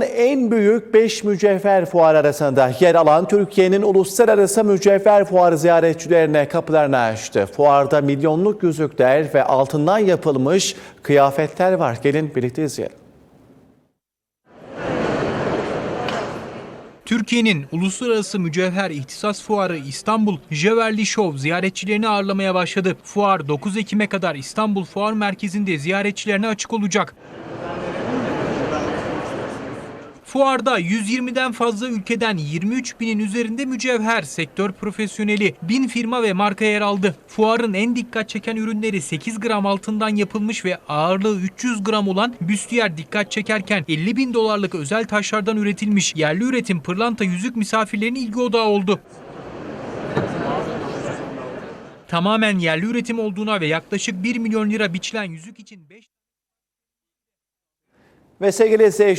En büyük 5 mücevher fuarı arasında yer alan Türkiye'nin uluslararası mücevher fuarı ziyaretçilerine kapılarını açtı. Fuarda milyonluk yüzükler ve altından yapılmış kıyafetler var. Gelin birlikte izleyelim. Türkiye'nin Uluslararası Mücevher İhtisas Fuarı İstanbul Jewelry Show ziyaretçilerini ağırlamaya başladı. Fuar 9 Ekim'e kadar İstanbul Fuar Merkezi'nde ziyaretçilerine açık olacak. Fuarda 120'den fazla ülkeden 23 binin üzerinde mücevher, sektör profesyoneli, 1000 firma ve marka yer aldı. Fuarın en dikkat çeken ürünleri 8 gram altından yapılmış ve ağırlığı 300 gram olan büstiyer dikkat çekerken 50 bin dolarlık özel taşlardan üretilmiş yerli üretim pırlanta yüzük misafirlerin ilgi odağı oldu. Tamamen yerli üretim olduğuna ve yaklaşık 1 milyon lira biçilen yüzük için 5 Ve sevgili izleyiciler